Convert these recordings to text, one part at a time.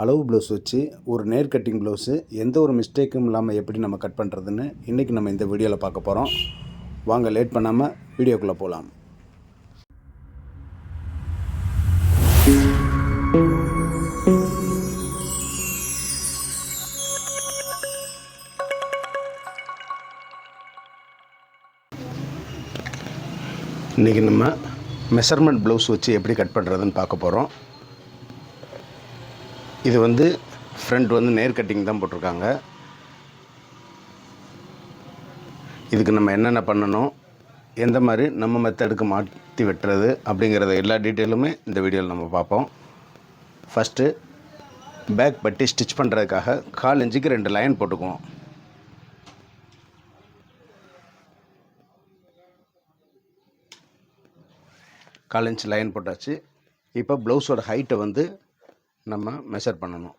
அளவு ப்ளவுஸ் வச்சு ஒரு நேர் கட்டிங் ப்ளவுஸு எந்த ஒரு மிஸ்டேக்கும் இல்லாமல் எப்படி நம்ம கட் பண்ணுறதுன்னு இன்றைக்கி நம்ம இந்த வீடியோவில் பார்க்க போகிறோம் வாங்க லேட் பண்ணாமல் வீடியோக்குள்ளே போகலாம் இன்றைக்கி நம்ம மெஷர்மெண்ட் ப்ளவுஸ் வச்சு எப்படி கட் பண்ணுறதுன்னு பார்க்க போகிறோம் இது வந்து ஃப்ரண்ட் வந்து நேர் கட்டிங் தான் போட்டிருக்காங்க. இதுக்கு நம்ம என்னென்ன பண்ணணும்? எந்த மாதிரி நம்ம மெத்தடுக்கு மாற்றி வெட்டுறது அப்படிங்கிறத எல்லா டீட்டெயிலுமே இந்த வீடியோவில் நம்ம பார்ப்போம். ஃபஸ்ட்டு பேக் பட்டி ஸ்டிச் பண்ணுறதுக்காக கால் இன்ச்சுக்கு ரெண்டு லைன் போட்டுக்குவோம். கால் இன்ச் லைன் போட்டாச்சு. இப்போ ப்ளவுஸோட ஹைட்டை வந்து நம்ம மெஷர் பண்ணணும்.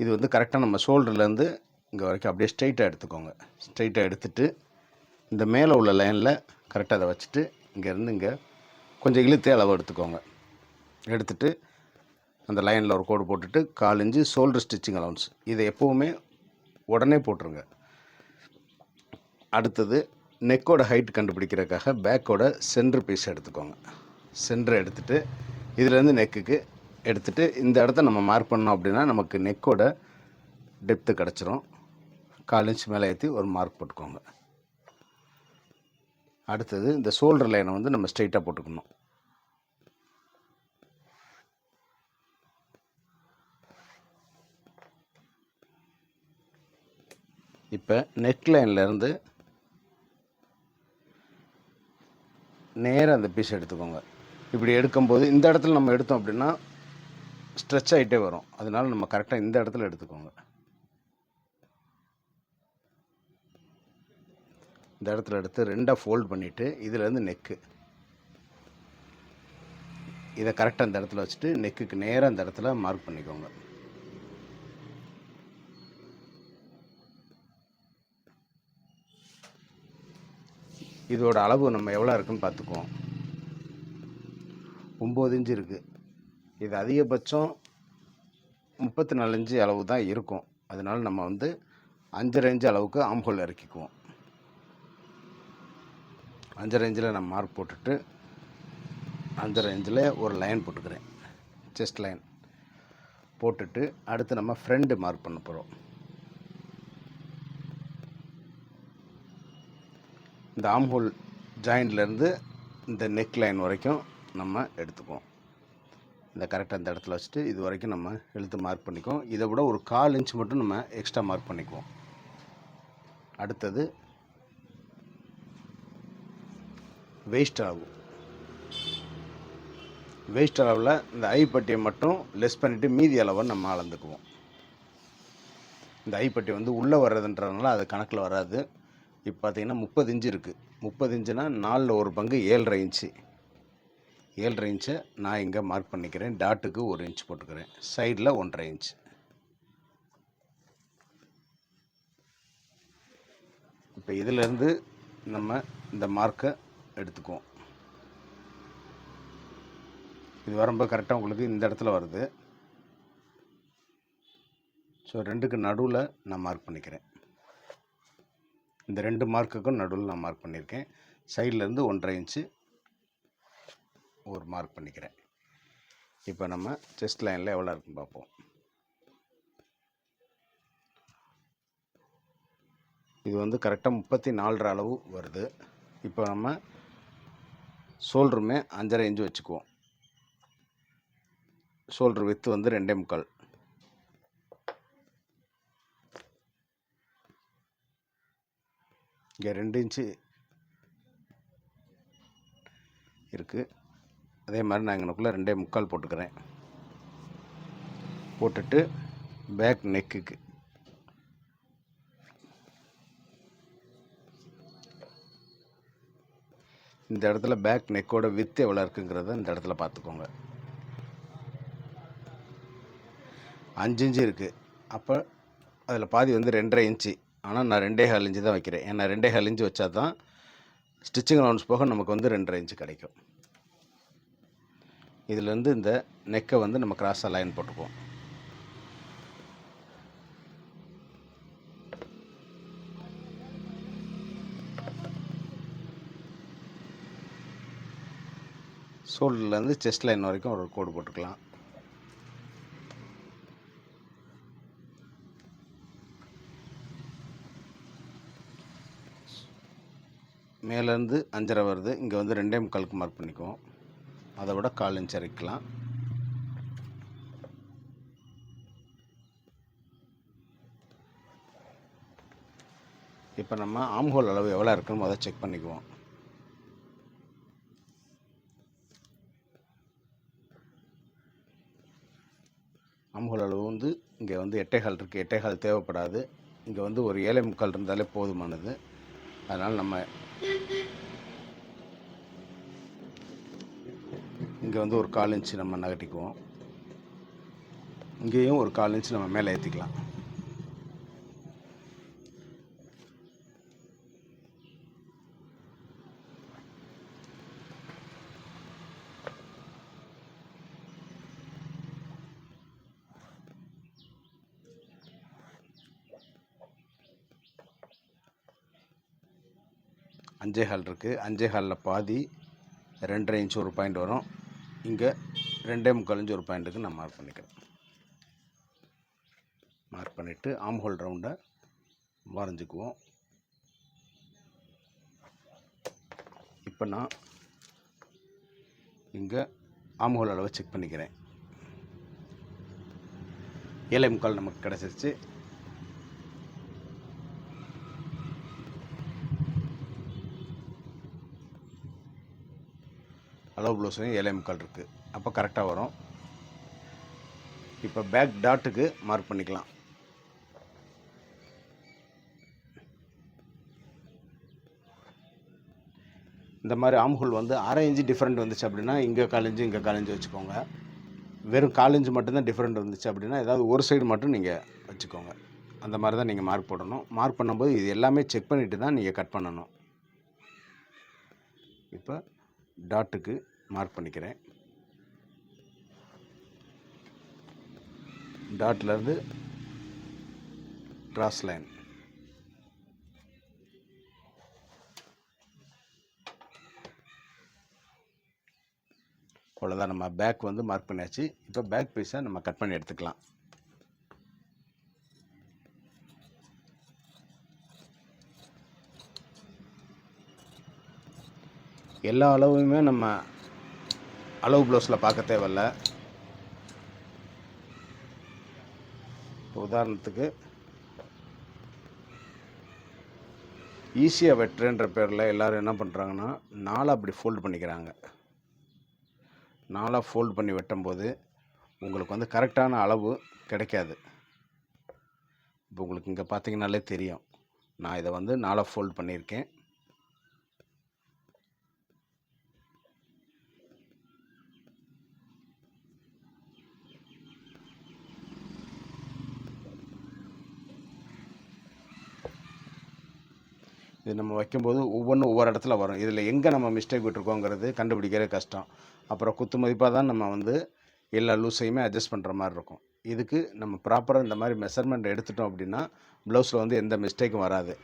இது வந்து கரெக்டாக நம்ம ஷோல்டர்லேருந்து இங்கே வரைக்கும் அப்படியே ஸ்ட்ரைட்டாக எடுத்துக்கோங்க. ஸ்ட்ரைட்டாக எடுத்துட்டு இந்த மேலே உள்ள லைனில் கரெக்டாக அதை வச்சுட்டு இங்கேருந்து இங்கே கொஞ்சம் இழுத்தே அளவு எடுத்துக்கோங்க. எடுத்துட்டு அந்த லைனில் ஒரு கோடு போட்டுட்டு கால் இன்ச்சு ஷோல்டர் ஸ்டிச்சிங் அலவுன்ஸ் இதை எப்போவுமே உடனே போட்டுருங்க. அடுத்தது நெக்கோட ஹைட் கண்டுபிடிக்கிறதுக்காக பேக்கோட சென்ட்ரு பீஸ் எடுத்துக்கோங்க. சென்ட்ரு எடுத்துட்டு இதுலேருந்து நெக்குக்கு எடுத்துட்டு இந்த இடத்த நம்ம மார்க் பண்ணோம் அப்படின்னா நமக்கு நெக்கோட டெப்த்து கிடச்சிரும். கால் இன்ச் மேலே ஏற்றி ஒரு மார்க் போட்டுக்கோங்க. அடுத்தது இந்த ஷோல்டர் லைனை வந்து நம்ம ஸ்ட்ரைட்டாக போட்டுக்கணும். இப்போ நெக் லைன்லேருந்து நேராக அந்த பீஸ் எடுத்துக்கோங்க. இப்படி எடுக்கும்போது இந்த இடத்துல நம்ம எடுத்தோம் அப்படின்னா ஸ்ட்ரெச் ஆகிட்டே வரும். அதனால நம்ம கரெக்டாக இந்த இடத்துல எடுத்துக்கோங்க. இந்த இடத்துல எடுத்து ரெண்டாக ஃபோல்ட் பண்ணிவிட்டு இதுலேருந்து நெக்கு இதை கரெக்டாக இந்த இடத்துல வச்சுட்டு நெக்குக்கு நேராக இந்த இடத்துல மார்க் பண்ணிக்கோங்க. இதோட அளவு நம்ம எவ்வளோ இருக்குன்னு பார்த்துக்குவோம். ஒம்பது இன்ச்சு இருக்குது இது அதிகபட்சம் முப்பத்தி நாலு அளவு தான் இருக்கும். அதனால நம்ம வந்து அஞ்சரை இன்ச்சு அளவுக்கு ஆம்ஹோல் இறக்கிக்குவோம். அஞ்சரை இன்ச்சில் நான் மார்க் போட்டுட்டு அஞ்சரை இன்ச்சில் ஒரு லைன் போட்டுக்கிறேன். செஸ்ட் லைன் போட்டுட்டு அடுத்து நம்ம ஃப்ரெண்டு மார்க் பண்ண போகிறோம் இந்த ஆம்ஹோல் ஜாயிண்ட்லேருந்து இந்த நெக் லைன் வரைக்கும் நம்ம எடுத்துக்குவோம். இந்த கரெக்டாக இந்த இடத்துல வச்சுட்டு இது வரைக்கும் நம்ம எழுத்து மார்க் பண்ணிக்குவோம். இதை விட ஒரு கால் இன்ச் மட்டும் நம்ம எக்ஸ்ட்ரா மார்க் பண்ணிக்குவோம். அடுத்தது வேஸ்ட் அளவு. வேஸ்ட் அளவில் இந்த ஐப்பட்டியை மட்டும் லெஸ் பண்ணிவிட்டு மீதி அளவை நம்ம அளந்துக்குவோம். இந்த ஐப்பட்டி வந்து உள்ளே வர்றதுன்றதுனால அது கணக்கில் வராது. இப்போ பார்த்தீங்கன்னா முப்பது இன்ச்சு இருக்குது முப்பது இன்ச்சுனா நாலில் ஒரு பங்கு ஏழரை இன்ச்சு ஏழரை இன்ச்சை நான் இங்கே மார்க் பண்ணிக்கிறேன். டாட்டுக்கு ஒரு இன்ச் போட்டுக்கிறேன். சைடில் ஒன்றரை இன்ச் இப்போ இதிலேருந்து நம்ம இந்த மார்க்கை எடுத்துக்குவோம். இது வரும்போது கரெக்டாக உங்களுக்கு இந்த இடத்துல வருது. ஸோ ரெண்டுக்கு நடுவில் நான் மார்க் பண்ணிக்கிறேன். இந்த ரெண்டு மார்க்குக்கும் நடுவில் நான் மார்க் பண்ணியிருக்கேன். சைட்லேருந்து ஒன்றரை இன்ச்சு ஒரு மார்க் பண்ணிக்கிறேன். இப்போ நம்ம செஸ்ட் லைனில் எவ்வளோ இருக்குன்னு பார்ப்போம். இது வந்து கரெக்டாக முப்பத்தி நாலரை அளவு வருது. இப்போ நம்ம ஷோல்டருமே அஞ்சரை இன்ச்சு வச்சுக்குவோம். ஷோல்டர் வித்து வந்து ரெண்டே முக்கால். இங்கே ரெண்டு இன்ச்சு இருக்குது அதே மாதிரி நான் இங்கனக்குள்ளே ரெண்டே முக்கால் போட்டுக்கிறேன். போட்டுட்டு பேக் நெக்குக்கு இந்த இடத்துல பேக் நெக்கோட வித்து எவ்வளோ இருக்குங்கிறத இந்த இடத்துல பார்த்துக்கோங்க. அஞ்சு இன்ச்சு இருக்குது அப்போ அதில் பாதி வந்து ரெண்டரை இன்ச்சு. ஆனால் நான் ரெண்டே கால் இன்ச்சு தான் வைக்கிறேன். ஏன்னா ரெண்டே கால் இன்ச்சு வச்சா தான் ஸ்டிச்சிங் அலவுன்ஸ் போக நமக்கு வந்து ரெண்டரை இன்ச்சு கிடைக்கும். இதுலேருந்து இந்த நெக்கை வந்து நம்ம கிராஸாக லைன் போட்டுக்குவோம். ஷோல்டர்லேருந்து செஸ்ட் லைன் வரைக்கும் ஒரு கோடு போட்டுக்கலாம். மேலேருந்து அஞ்சரை வருது. இங்கே வந்து ரெண்டே முக்காலுக்கு மார்க் பண்ணிக்குவோம். அதை விட கால் இன்ச் இறக்கலாம் இப்போ நம்ம ஆம்ஹோல் அளவு எவ்வளோ இருக்குன்னு அதை செக் பண்ணிக்குவோம். ஆம்ஹோல் அளவு வந்து இங்கே வந்து எட்டைகால் இருக்குது எட்டைகால் தேவைப்படாது. இங்கே வந்து ஒரு ஏழை முக்கால் இருந்தாலே போதுமானது. அதனால் நம்ம இங்கே வந்து ஒரு கால் இன்ச்சு நம்ம நகட்டிக்குவோம் இங்கேயும் ஒரு கால் இன்ச்சு நம்ம மேலே ஏற்றிக்கலாம் அஞ்சே ஹால் இருக்குது அஞ்சே ஹாலில் பாதி ரெண்டரை இன்ச் ஒரு பாயிண்ட் வரும். இங்கே ரெண்டே முக்கால் ஒரு பாயிண்ட்டுக்கு நான் மார்க் பண்ணிக்கிறேன். மார்க் பண்ணிவிட்டு ஆம் ஹோல் ரவுண்டை வரைஞ்சிக்குவோம். இப்போ நான் இங்கே ஆம் ஹோல் அளவை செக் பண்ணிக்கிறேன். ஏழை முக்கால் நமக்கு கிடச்சிருச்சு. அளவு ப்ளவுஸ்லையும் ஏழை முக்கால் இருக்குது அப்போ கரெக்டாக வரும். இப்போ பேக் டாட்டுக்கு மார்க் பண்ணிக்கலாம். இந்த மாதிரி ஆம்ஹோல் வந்து அரை இன்ச்சு டிஃப்ரெண்ட் வந்துச்சு அப்படின்னா இங்கே காலேஞ்சு இங்கே காலேஞ்சு வச்சுக்கோங்க. வெறும் காலேஞ்சு மட்டும்தான் டிஃப்ரெண்ட் வந்துச்சு அப்படின்னா ஏதாவது ஒரு சைடு மட்டும் நீங்கள் வச்சுக்கோங்க. அந்த மாதிரி தான் நீங்கள் மார்க் போடணும். மார்க் பண்ணும்போது இது எல்லாமே செக் பண்ணிவிட்டு தான் நீங்கள் கட் பண்ணணும். இப்போ டாட்டுக்கு மார்க் பண்ணிக்கிறேன். டாட்லேருந்து கிராஸ் லைன் அவ்வளோதான் நம்ம பேக் வந்து மார்க் பண்ணியாச்சு. இப்போ பேக் பீஸை நம்ம கட் பண்ணி எடுத்துக்கலாம். எல்லா அளவுமே நம்ம அளவு ப்ளவுஸில் பார்க்க தேவையில்ல. இப்போ உதாரணத்துக்கு ஈஸியாக வெட்டுறேன்ற பேரில் எல்லோரும் என்ன பண்ணுறாங்கன்னா நாளாக அப்படி ஃபோல்டு பண்ணிக்கிறாங்க. நாளாக ஃபோல்டு பண்ணி வெட்டும்போது உங்களுக்கு வந்து கரெக்டான அளவு கிடைக்காது. இப்போ உங்களுக்கு இங்கே பார்த்தீங்கனாலே தெரியும். நான் இதை வந்து நாளாக ஃபோல்ட் பண்ணியிருக்கேன். இது நம்ம வைக்கும்போது ஒவ்வொன்றும் ஒவ்வொரு இடத்துல வரும். இதில் எங்கே நம்ம மிஸ்டேக் விட்டுருக்கோங்கிறது கண்டுபிடிக்கிறே கஷ்டம். அப்புறம் குத்து மதிப்பாக தான் நம்ம வந்து எல்லா லூஸையுமே அட்ஜஸ்ட் பண்ணுற மாதிரி இருக்கும். இதுக்கு நம்ம ப்ராப்பராக இந்த மாதிரி மெஷர்மெண்ட் எடுத்துட்டோம் அப்படின்னா ப்ளவுஸில் வந்து எந்த மிஸ்டேக்கும் வராது.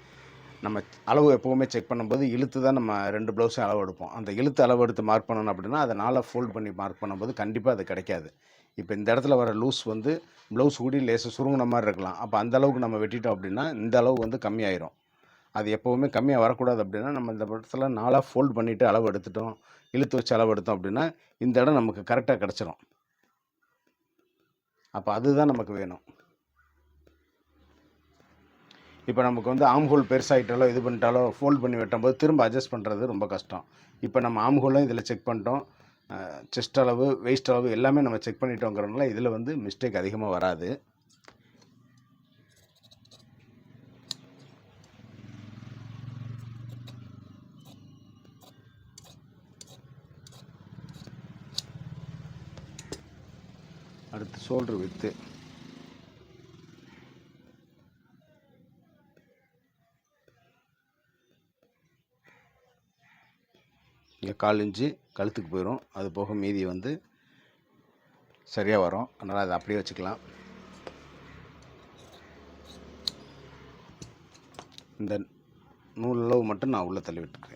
நம்ம அளவு எப்போவுமே செக் பண்ணும்போது இழுத்து தான் நம்ம ரெண்டு ப்ளவுஸும் அளவு எடுப்போம். அந்த இழுத்து அளவு எடுத்து மார்க் பண்ணணும் அப்படின்னா அதை நாளாக ஃபோல்ட் பண்ணி மார்க் பண்ணும்போது கண்டிப்பாக அது கிடைக்காது. இப்போ இந்த இடத்துல வர லூஸ் வந்து ப்ளவுஸ் கூடி லேசாக சுருங்கின மாதிரி இருக்கலாம். அப்போ அந்த அளவுக்கு நம்ம வெட்டிட்டோம் அப்படின்னா இந்த அளவு வந்து கம்மியாயிரும். அது எப்போவுமே கம்மியாக வரக்கூடாது அப்படின்னா நம்ம இந்த இடத்துல நாளாக ஃபோல்ட் பண்ணிவிட்டு அளவு எடுத்துட்டோம் இழுத்து வச்சு அளவு எடுத்தோம் அப்படின்னா இந்த இடம் நமக்கு கரெக்டாக கிடச்சிரும். அப்போ அதுதான் நமக்கு வேணும். இப்போ நமக்கு வந்து ஆம்ஹோல் பெருசாகிட்டாலோ இது பண்ணிட்டாலோ ஃபோல்ட் பண்ணி வெட்டும்போது திரும்ப அட்ஜஸ்ட் பண்ணுறது ரொம்ப கஷ்டம். இப்போ நம்ம ஆம்ஹோலும் இதில் செக் பண்ணிட்டோம். செஸ்ட் அளவு வெயிஸ்ட் அளவு எல்லாமே நம்ம செக் பண்ணிட்டோங்கிறனால இதில் வந்து மிஸ்டேக் அதிகமாக வராது. அடுத்து ஷோல்டர் வித்து இங்கே கால் இன்ச்சு கழுத்துக்கு போயிடும் அது போக மீதி வந்து சரியாக வரும். அதனால் அதை அப்படியே வச்சுக்கலாம். இந்த நூல் அளவு மட்டும் நான் உள்ளே தள்ளி விட்டுக்கிறேன்.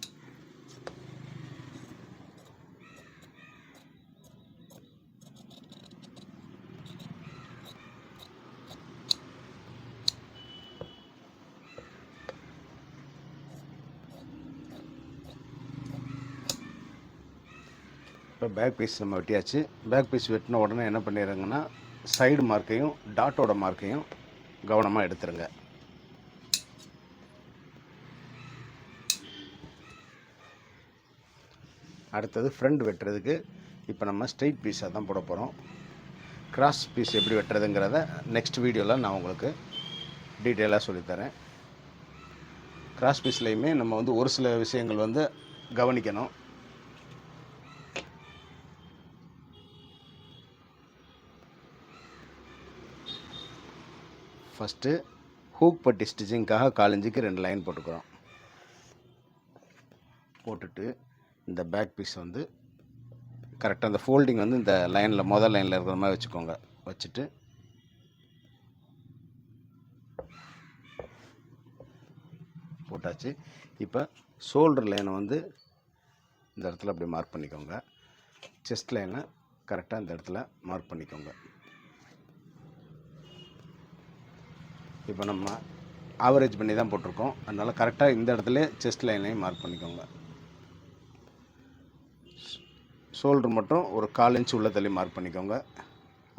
இப்போ பேக் பீஸ் நம்ம வெட்டியாச்சு. பேக் பீஸ் வெட்டின உடனே என்ன பண்ணிடுறேங்கன்னா சைடு மார்க்கையும் டாட்டோட மார்க்கையும் கவனமாக எடுத்துருங்க. அடுத்தது ஃப்ரண்ட் வெட்டுறதுக்கு இப்போ நம்ம ஸ்ட்ரெயிட் பீஸாக தான் போட போகிறோம் கிராஸ் பீஸ் எப்படி வெட்டுறதுங்கிறத நெக்ஸ்ட் வீடியோவில் நான் உங்களுக்கு டீட்டெயிலாக சொல்லித்தரேன். கிராஸ் பீஸ்லேயுமே நம்ம வந்து ஒரு சில விஷயங்கள் வந்து கவனிக்கணும். ஃபஸ்ட்டு ஹூக் பட்டி ஸ்டிச்சிங்க்காக காலஞ்சுக்கு ரெண்டு லைன் போட்டுக்கிறோம். போட்டுட்டு இந்த பேக் பீஸ் வந்து கரெக்டாக அந்த ஃபோல்டிங் வந்து இந்த லைனில் முதல் லைனில் இருக்கிற மாதிரி வச்சுக்கோங்க. வச்சுட்டு போட்டாச்சு. இப்போ ஷோல்டர் லைனை வந்து இந்த இடத்துல அப்படி மார்க் பண்ணிக்கோங்க. செஸ்ட் லைனை கரெக்டாக இந்த இடத்துல மார்க் பண்ணிக்கோங்க. இப்போ நம்ம ஆவரேஜ் பண்ணி தான் போட்டிருக்கோம். அதனால் கரெக்டாக இந்த இடத்துல செஸ்ட் லைனையும் மார்க் பண்ணிக்கோங்க. ஷோல்டர் மட்டும் ஒரு கால் இன்ச் உள்ள தள்ளி மார்க் பண்ணிக்கோங்க.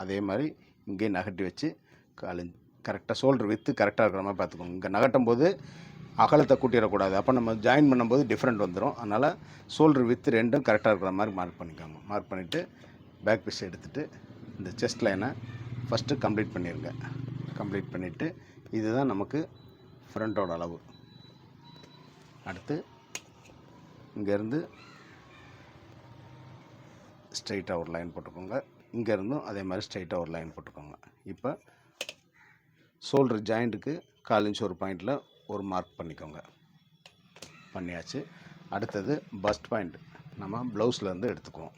அதே மாதிரி இங்கேயும் நகட்டி வச்சு கால் இன்ச் கரெக்டாக ஷோல்டர் வித்து கரெக்டாக இருக்கிற மாதிரி பார்த்துக்கோங்க. இங்கே நகட்டும் போது அகலத்தை கூட்டிடக்கூடாது. அப்போ நம்ம ஜாயின் பண்ணும்போது டிஃப்ரெண்ட் வந்துடும் அதனால் ஷோல்டர் வித்து ரெண்டும் கரெக்டாக இருக்கிற மாதிரி மார்க் பண்ணிக்கோங்க. மார்க் பண்ணிவிட்டு பேக் பீஸ் எடுத்துகிட்டு இந்த செஸ்ட் லைனை ஃபஸ்ட்டு கம்ப்ளீட் பண்ணிடுங்க கம்ப்ளீட் பண்ணிவிட்டு இதுதான் நமக்கு ஃப்ரண்ட்டோட அளவு. அடுத்து இங்கேருந்து ஸ்ட்ரைட்டாக ஒரு லைன் போட்டுக்கோங்க. இங்கேருந்தும் அதே மாதிரி ஸ்ட்ரைட்டாக ஒரு லைன் போட்டுக்கோங்க. இப்போ ஷோல்டர் ஜாயிண்ட்டுக்கு கால் இன்ச் ஒரு பாயிண்டில் ஒரு மார்க் பண்ணிக்கோங்க. பண்ணியாச்சு. அடுத்தது பஸ்ட் பாயிண்ட் நம்ம ப்ளவுஸ்லேருந்து எடுத்துக்குவோம்.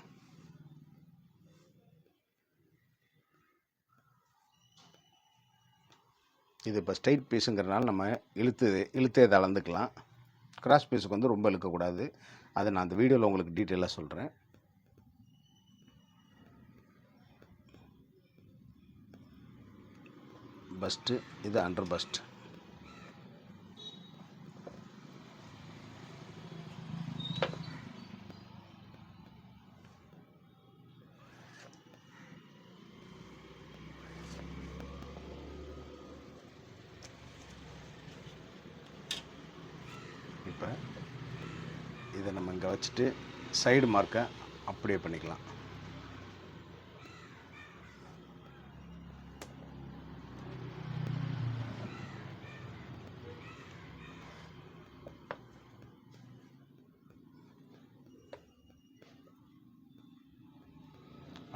இது இப்போ ஸ்ட்ரைட் பீஸுங்கிறனால நம்ம இழுத்து இழுத்தே இதை அளந்துக்கலாம். கிராஸ் பீஸுக்கு வந்து ரொம்ப இழுக்கக்கூடாது. அதை நான் அந்த வீடியோவில் உங்களுக்கு டீட்டெயிலாக சொல்கிறேன் பஸ்ட்டு இது அண்டர் பஸ்ட் இப்போ இதை நம்ம இங்கே வச்சுட்டு சைடு மார்க்கை அப்படியே பண்ணிக்கலாம்.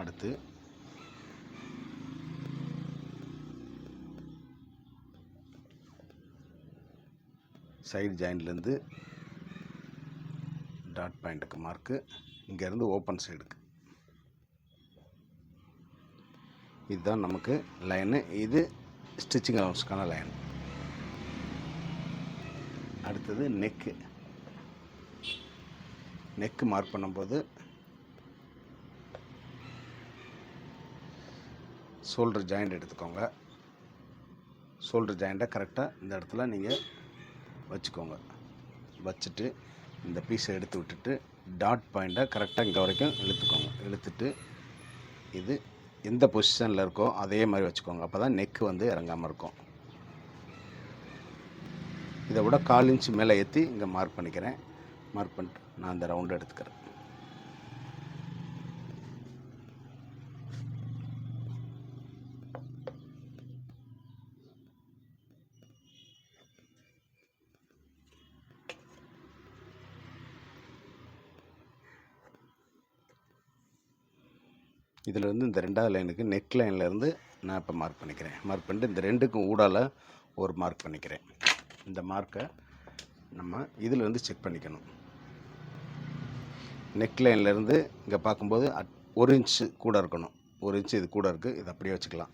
அடுத்து சைடு ஜாயின்ட்லேருந்து டாட் பாயிண்ட்டுக்கு மார்க்கு இங்கேருந்து ஓப்பன் சைடுக்கு இதுதான் நமக்கு லைனு இது ஸ்டிச்சிங் அலவுன்ஸுக்கான லைன் அடுத்தது நெக்கு நெக்கு மார்க் பண்ணும்போது ஷோல்டர் ஜாயிண்ட் எடுத்துக்கோங்க. ஷோல்டர் ஜாயிண்ட்டை கரெக்டாக இந்த இடத்துல நீங்கள் வச்சுக்கோங்க. வச்சுட்டு இந்த பீஸை எடுத்து விட்டுட்டு டாட் பாயிண்ட்டை கரெக்டாக இங்கே வரைக்கும் இழுத்துக்கோங்க. இழுத்துட்டு இது எந்த பொசிஷனில் இருக்கோ அதே மாதிரி வச்சுக்கோங்க. அப்போ தான் நெக்கு வந்து இறங்காமல் இருக்கும். இதை விட கால் இன்ச் மேலே ஏற்றி இங்கே மார்க் பண்ணிக்கிறேன். மார்க் பண்ணிட்டு நான் அந்த ரவுண்டு எடுத்துக்கிறேன். இதிலிருந்து இந்த ரெண்டாவது லைனுக்கு நெக் லைன்லேருந்து நான் இப்போ மார்க் பண்ணிக்கிறேன். மார்க் பண்ணிட்டு இந்த ரெண்டுக்கும் ஊடால ஒரு மார்க் பண்ணிக்கிறேன். இந்த மார்க்கை நம்ம இதில் செக் பண்ணிக்கணும். நெக் லைன்லேருந்து இங்கே பார்க்கும்போது அட் ஒரு இன்ச்சு கூட இருக்கணும். ஒரு இன்ச்சு இது கூட இருக்குது இது அப்படியே வச்சுக்கலாம்.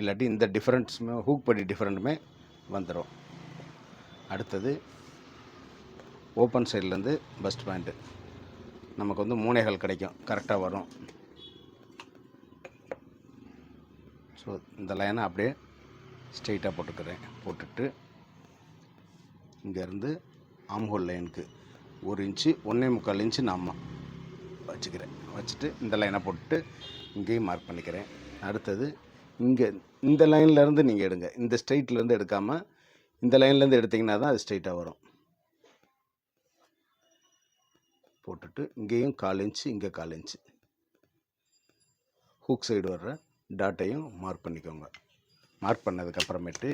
இல்லாட்டி இந்த டிஃப்ரெண்ட்ஸுமே ஹூக் படி டிஃப்ரெண்ட்டுமே வந்துடும் அடுத்தது ஓப்பன் சைட்லேருந்து பஸ்ட் பாயிண்ட்டு நமக்கு வந்து மூனைகள் கிடைக்கும். கரெக்டாக வரும். ஸோ இந்த லைனை அப்படியே ஸ்ட்ரெயிட்டாக போட்டுக்கிறேன். போட்டுட்டு இங்கேருந்து ஆம்ஹோல் லைனுக்கு ஒரு இன்ச்சு ஒன்றே முக்கால் இன்ச்சு நான் வச்சுக்கிறேன். வச்சுட்டு இந்த லைனை போட்டுட்டு இங்கேயும் மார்க் பண்ணிக்கிறேன். அடுத்தது இங்கே இந்த லைன்லேருந்து நீங்கள் எடுங்க. இந்த ஸ்ட்ரெயிட்லேருந்து எடுக்காமல் இந்த லைன்லேருந்து எடுத்திங்கன்னா தான் அது ஸ்ட்ரெயிட்டாக வரும். போட்டுட்டு இங்கேயும் கால் இன்ச்சு இங்கே கால் இன்ச்சு. ஹூக் சைடு வர்ற டாட்டையும் மார்க் பண்ணிக்கோங்க. மார்க் பண்ணதுக்கப்புறமேட்டு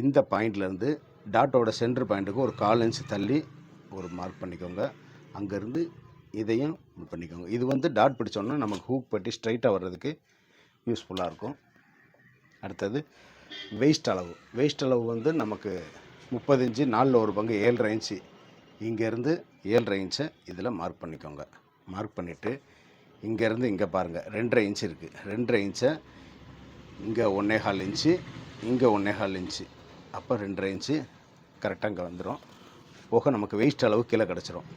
இந்த பாயிண்ட்லேருந்து டாட்டோட சென்டர் பாயிண்ட்டுக்கு ஒரு கால் இன்ச் தள்ளி ஒரு மார்க் பண்ணிக்கோங்க. அங்கேருந்து இதையும் பண்ணிக்கோங்க. இது வந்து டாட் பிடிச்சோன்னா நமக்கு ஹூக் பட்டி ஸ்ட்ரைட்டாக வர்றதுக்கு யூஸ்ஃபுல்லாக இருக்கும். அடுத்தது வெயிஸ்ட் அளவு. வெயிஸ்ட் அளவு வந்து நமக்கு முப்பது இன்ச்சு நாலில் ஒரு பங்கு ஏழரை இன்ச்சு இங்கேருந்து ஏழரை இன்ச்சை இதில் மார்க் பண்ணிக்கோங்க. மார்க் பண்ணிவிட்டு இங்கேருந்து இங்கே பாருங்கள் ரெண்டரை இன்ச்சு இருக்குது ரெண்டரை இன்ச்சை இங்கே ஒன்றே கால் இன்ச்சு இங்கே ஒன்றே கால் இன்ச்சு அப்போ ரெண்டரை இன்ச்சு கரெக்டாக இங்கே வந்துடும் போக நமக்கு வெயிஸ்ட் அளவு கீழே கிடச்சிரும்.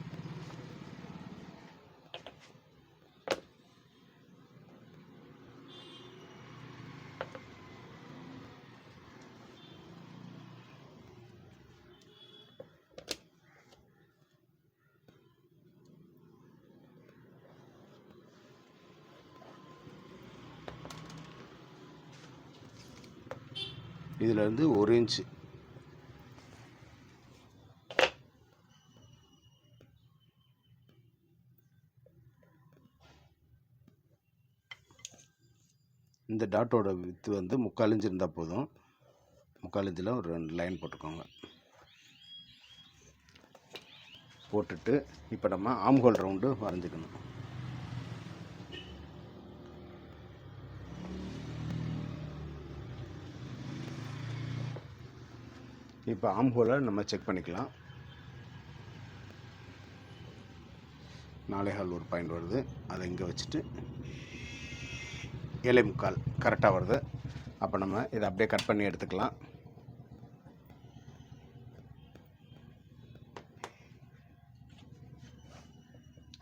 இதிலேருந்து ஒரு இன்ச்சு இந்த டாட்டோட வித்து வந்து முக்கால் இன்ச்சு இருந்தால் போதும். முக்கால் இன்ச்சில் ஒரு ரெண்டு லைன் போட்டுக்கோங்க. போட்டுட்டு இப்போ நம்ம ஆம்ஹோல் ரவுண்டு வரைஞ்சிக்கணும். இப்போ ஆம்ஹோலை நம்ம செக் பண்ணிக்கலாம். நாலே ஹால் ஒரு பாயிண்ட் வருது. அதை இங்கே வச்சுட்டு ஏழை முக்கால் கரெக்டாக வருது. அப்போ நம்ம இதை அப்படியே கட் பண்ணி எடுத்துக்கலாம்.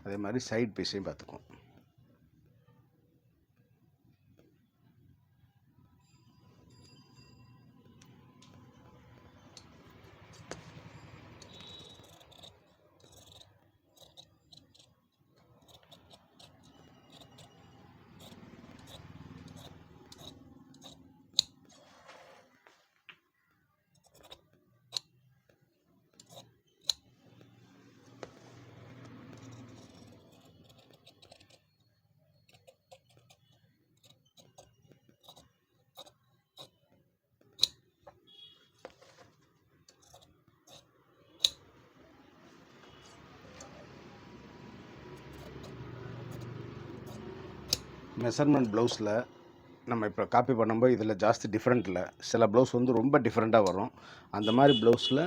அதே மாதிரி சைட் பீஸையும் பார்த்துக்குவோம். மெஷர்மெண்ட் ப்ளவுஸில் நம்ம இப்போ காப்பி பண்ணும்போது இதில் ஜாஸ்தி டிஃப்ரெண்ட் இல்லை சில ப்ளவுஸ் வந்து ரொம்ப டிஃப்ரெண்ட்டாக வரும். அந்த மாதிரி ப்ளவுஸில்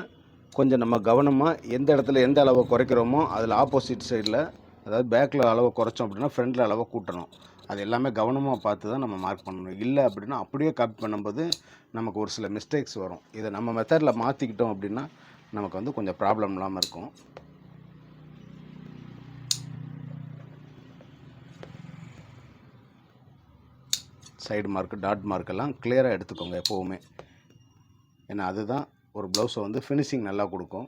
கொஞ்சம் நம்ம கவனமாக எந்த இடத்துல எந்த அளவை குறைக்கிறோமோ அதில் ஆப்போசிட் சைடில் அதாவது பேக்கில் அளவை குறைச்சோம் அப்படின்னா ஃப்ரண்டில் அளவை கூட்டணும். அது எல்லாமே கவனமாக பார்த்து தான் நம்ம மார்க் பண்ணணும். இல்லை அப்படின்னா அப்படியே காப்பி பண்ணும்போது நமக்கு ஒரு சில மிஸ்டேக்ஸ் வரும். இதை நம்ம மெத்தடில் மாற்றிக்கிட்டோம் அப்படின்னா நமக்கு வந்து கொஞ்சம் ப்ராப்ளம் இல்லாமல் இருக்கும். சைடு மார்க் டாட் மார்க்கெல்லாம் கிளியராக எடுத்துக்கோங்க எப்போவுமே. ஏன்னா அதுதான் ஒரு ப்ளவுஸை வந்து ஃபினிஷிங் நல்லா கொடுக்கும்.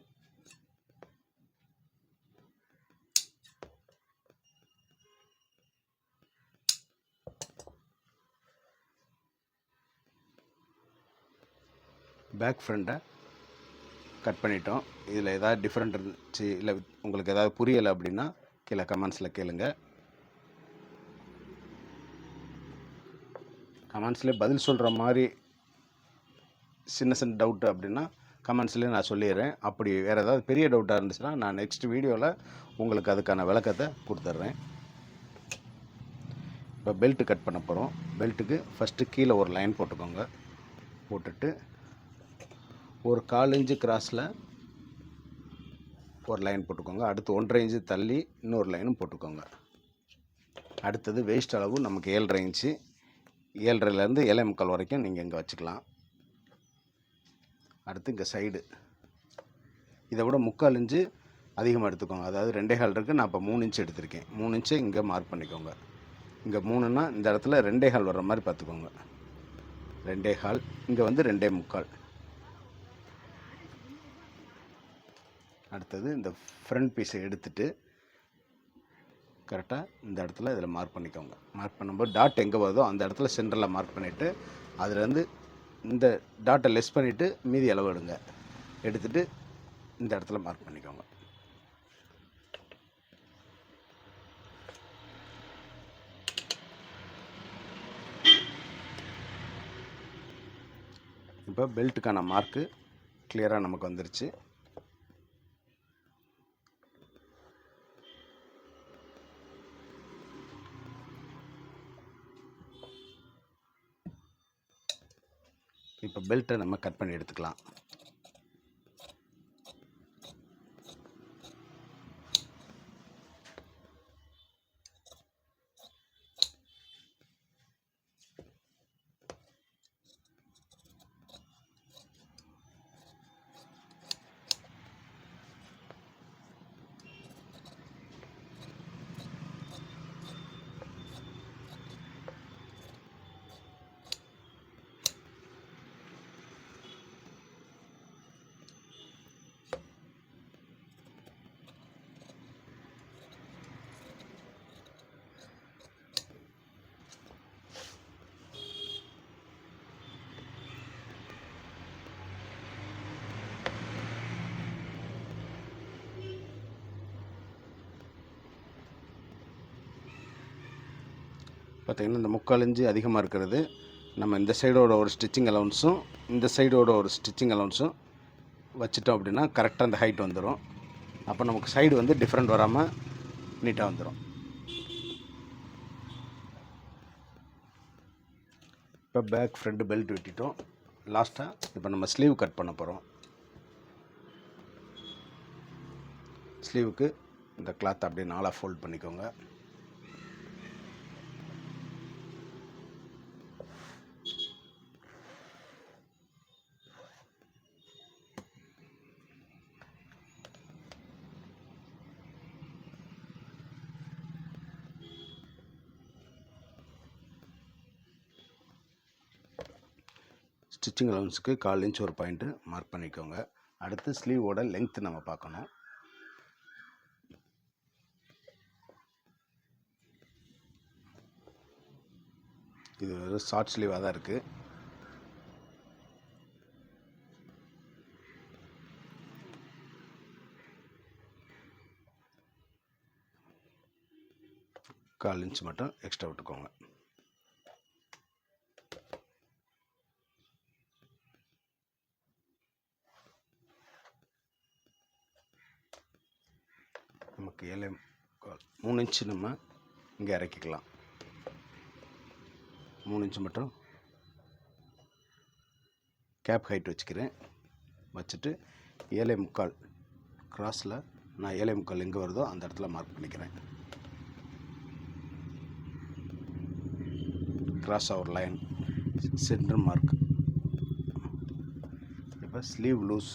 பேக் ஃப்ரண்ட்டை கட் பண்ணிட்டோம். இதில் ஏதாவது டிஃப்ரெண்ட் இருந்துச்சு இல்லை உங்களுக்கு ஏதாவது புரியலை அப்படின்னா கீழே கமெண்ட்ஸில் கேளுங்கள் கமெண்ட்ஸ்லேயே பதில் சொல்கிற மாதிரி சின்ன சின்ன டவுட்டு அப்படின்னா கமெண்ட்ஸ்லேயே நான் சொல்லிடுறேன். அப்படி வேறு ஏதாவது பெரிய டவுட்டாக இருந்துச்சுன்னா நான் நெக்ஸ்ட் வீடியோவில் உங்களுக்கு அதுக்கான விளக்கத்தை கொடுத்துட்றேன். இப்போ பெல்ட்டு கட் பண்ண போகிறோம் பெல்ட்டுக்கு ஃபஸ்ட்டு கீழே ஒரு லைன் போட்டுக்கோங்க. போட்டுட்டு ஒரு கால் இன்ச்சு கிராஸில் ஒரு லைன் போட்டுக்கோங்க. அடுத்து ஒன்றரை இன்ச்சு தள்ளி இன்னொரு லைனும் போட்டுக்கோங்க. அடுத்தது வேஸ்ட் அளவு நமக்கு ஏழரை இன்ச்சு ஏழரைலேருந்து ஏழை முக்கால் வரைக்கும் நீங்கள் இங்கே வச்சுக்கலாம். அடுத்து இங்கே சைடு இதை விட முக்கால் இன்ச்சு அதிகமாக எடுத்துக்கோங்க. அதாவது ரெண்டே கால் இருக்குது நான் இப்போ மூணு இன்ச்சு எடுத்திருக்கேன். மூணு இன்ச்சு இங்கே மார்க் பண்ணிக்கோங்க. இங்கே மூணுன்னா இந்த இடத்துல ரெண்டே கால் வர்ற மாதிரி பார்த்துக்கோங்க. ரெண்டே கால் இங்கே வந்து ரெண்டே முக்கால். அடுத்தது இந்த ஃப்ரண்ட் பீஸை எடுத்துகிட்டு கரெக்டாக இந்த இடத்துல இதில் மார்க் பண்ணிக்கோங்க. மார்க் பண்ணும்போது டாட் எங்கே வருதோ அந்த இடத்துல சென்டரில் மார்க் பண்ணிவிட்டு அதுலேருந்து இந்த டாட்டை லெஸ் பண்ணிவிட்டு மீதி அளவு எடுங்க. எடுத்துட்டு இந்த இடத்துல மார்க் பண்ணிக்கோங்க. இப்போ பெல்ட்டுக்கான மார்க்கு கிளியராக நமக்கு வந்துருச்சு. பெல்ட்டை நம்ம கட் பண்ணி எடுத்துக்கலாம். பார்த்திங்கன்னா இந்த முக்கால் இன்ச்சு அதிகமாக இருக்கிறது. நம்ம இந்த சைடோட ஒரு ஸ்டிச்சிங் அலவுன்ஸும் இந்த சைடோட ஒரு ஸ்டிச்சிங் அலவுன்ஸும் வச்சுட்டோம் அப்படின்னா கரெக்டாக அந்த ஹைட் வந்துடும் அப்போ நமக்கு சைடு வந்து டிஃப்ரெண்ட் வராமல் நீட்டாக வந்துடும் இப்போ பேக் ஃப்ரண்ட் பெல்ட் வெட்டிட்டோம். லாஸ்ட்டாக இப்போ நம்ம ஸ்லீவ் கட் பண்ண போகிறோம் ஸ்லீவுக்கு இந்த கிளாத் அப்படியே நாளாக ஃபோல்ட் பண்ணிக்கோங்க. ஸ்டிச்சிங் அலவன்ஸுக்கு கால் இன்ச் ஒரு பாயிண்ட்டு மார்க் பண்ணிக்கோங்க. அடுத்து ஸ்லீவோட லென்த் நம்ம பார்க்கணும். இது ஒரு ஷார்ட் ஸ்லீவாக தான் இருக்குது கால் இன்ச் மட்டும் எக்ஸ்ட்ரா விட்டுக்கோங்க. நமக்கு ஏழை மூணு இன்ச்சு நம்ம இங்கே இறக்கிக்கலாம். மூணு இன்ச்சு மட்டும் கேப் ஹைட் வச்சுக்கிறேன். வச்சுட்டு ஏழை முக்கால் கிராஸில் நான் ஏழை முக்கால் எங்கே வருதோ அந்த இடத்துல மார்க் பண்ணிக்கிறேன். கிராஸ் ஒரு லைன் சென்டர் மார்க் இப்போ ஸ்லீவ் லூஸ்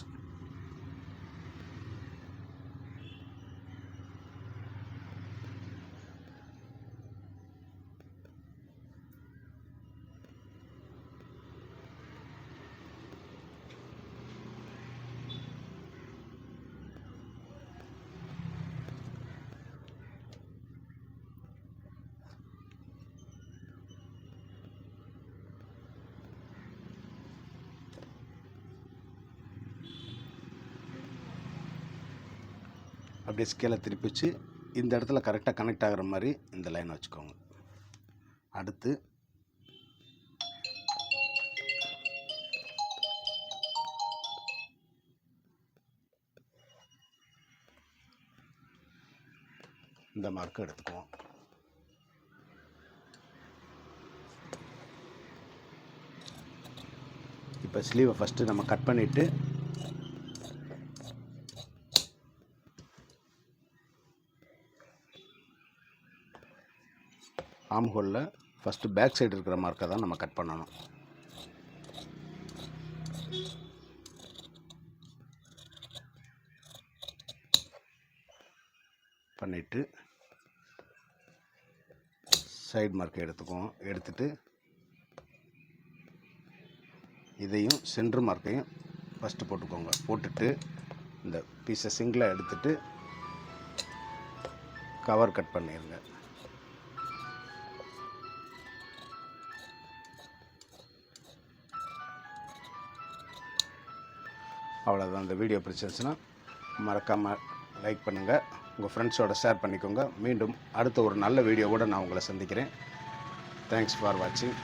அப்படியே ஸ்கேலை திருப்பி வச்சு இந்த இடத்துல கரெக்டாக கனெக்ட் ஆகிற மாதிரி இந்த லைனை வச்சுக்கோங்க. அடுத்து இந்த மார்க்கை எடுத்துக்குவோம். இப்போ ஸ்லீவை ஃபஸ்ட்டு நம்ம கட் பண்ணிவிட்டு ஆம் ஹோலில் ஃபஸ்ட்டு பேக் சைடு இருக்கிற மார்க்கை தான் நம்ம கட் பண்ணணும். பண்ணிவிட்டு சைடு மார்க்கை எடுத்துக்குவோம். எடுத்துட்டு இதையும் சென்ட்ரு மார்க்கையும் ஃபஸ்ட்டு போட்டுக்கோங்க. போட்டுட்டு இந்த பீஸை சிங்கிளாக எடுத்துட்டு கவர் கட் பண்ணிடுங்க அவ்வளோதான் இந்த வீடியோ பிடிச்சிருச்சுன்னா மறக்காமல் லைக் பண்ணுங்கள் உங்கள் ஃப்ரெண்ட்ஸோட ஷேர் பண்ணிக்கோங்க. மீண்டும் அடுத்த ஒரு நல்ல வீடியோவோட நான் உங்களை சந்திக்கிறேன். தேங்க்ஸ் ஃபார் வாட்சிங்